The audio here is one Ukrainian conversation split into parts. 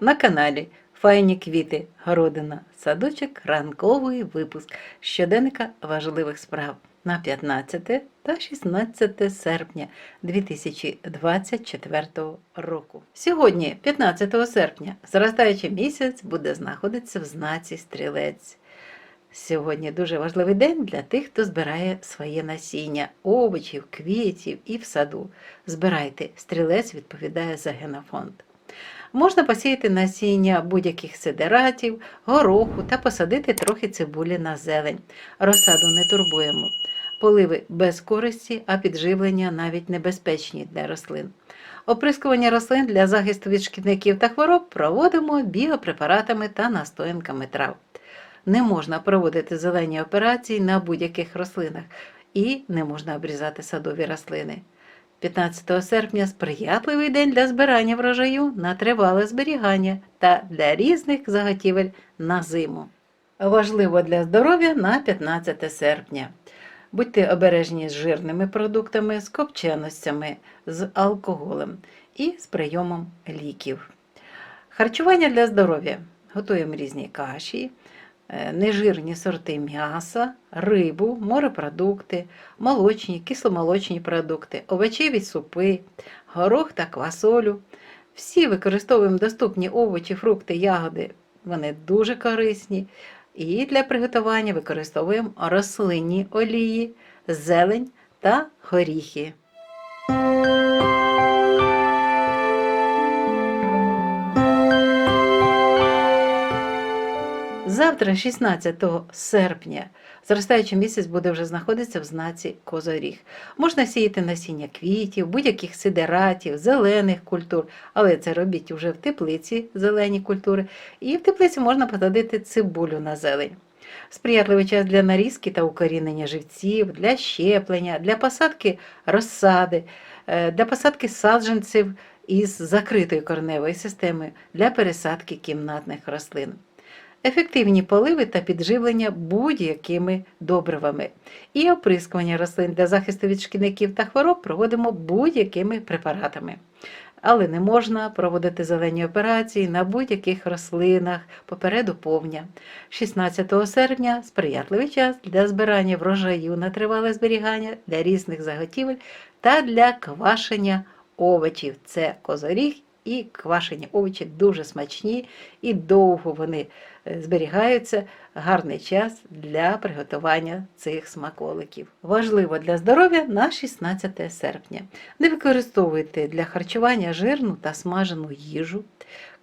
на каналі Файні квіти, городина, садочок, ранковий випуск щоденника важливих справ на 15 та 16 серпня 2024 року. Сьогодні, 15 серпня, зростаючий місяць буде знаходитися в знаці стрілець. Сьогодні дуже важливий день для тих, хто збирає своє насіння, овочів, квітів і в саду. Збирайте, стрілець відповідає за генофонд. Можна посіяти насіння будь-яких сидератів, гороху та посадити трохи цибулі на зелень. Розсаду не турбуємо. Поливи без користі, а підживлення навіть небезпечні для рослин. Оприскування рослин для захисту від шкідників та хвороб проводимо біопрепаратами та настоянками трав. Не можна проводити зелені операції на будь-яких рослинах і не можна обрізати садові рослини. 15 серпня сприятливий день для збирання врожаю на тривале зберігання та для різних заготівель на зиму. Важливо для здоров'я на 15 серпня. Будьте обережні з жирними продуктами, з копченостями, з алкоголем і з прийомом ліків. Харчування для здоров'я. Готуємо різні каші, нежирні сорти м'яса, рибу, морепродукти, молочні, кисломолочні продукти, овочеві супи, горох та квасолю. Всі використовуємо доступні овочі, фрукти, ягоди. Вони дуже корисні. І для приготування використовуємо рослинні олії, зелень та горіхи. Завтра, 16 серпня, зростаючий місяць буде вже знаходитися в знаці Козоріг. Можна сіяти насіння квітів, будь-яких сидератів, зелених культур, але це робіть вже в теплиці зелені культури. І в теплиці можна посадити цибулю на зелень. Сприятливий час для нарізки та укорінення живців, для щеплення, для посадки розсади, е, для посадки саджанців із закритою кореневою системою, для пересадки кімнатних рослин. Ефективні поливи та підживлення будь-якими добривами. І оприскування рослин для захисту від шкідників та хвороб проводимо будь-якими препаратами. Але не можна проводити зелені операції на будь-яких рослинах попереду повня. 16 серпня сприятливий час для збирання врожаю на тривале зберігання для різних заготівель та для квашення овочів. Це козоріг і квашені овочі дуже смачні і довго вони е, зберігаються. Гарний час для приготування цих смаколиків. Важливо для здоров'я на 16 серпня. Не використовуйте для харчування жирну та смажену їжу,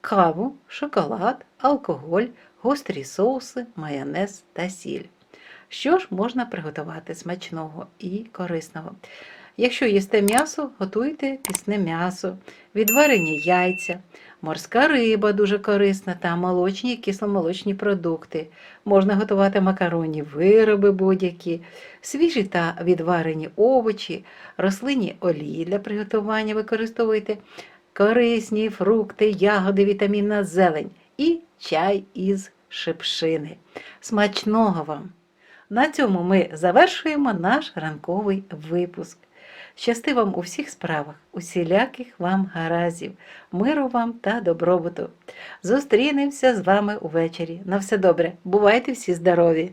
каву, шоколад, алкоголь, гострі соуси, майонез та сіль. Що ж можна приготувати смачного і корисного? Якщо їсте м'ясо, готуйте пісне м'ясо, відварені яйця, морська риба дуже корисна та молочні і кисломолочні продукти. Можна готувати макаронні вироби будь-які, свіжі та відварені овочі, рослинні олії для приготування використовуйте, корисні фрукти, ягоди, вітамінна зелень і чай із шипшини. Смачного вам! На цьому ми завершуємо наш ранковий випуск. Щасти вам у всіх справах, усіляких вам гаразів, миру вам та добробуту. Зустрінемося з вами увечері. На все добре. Бувайте всі здорові!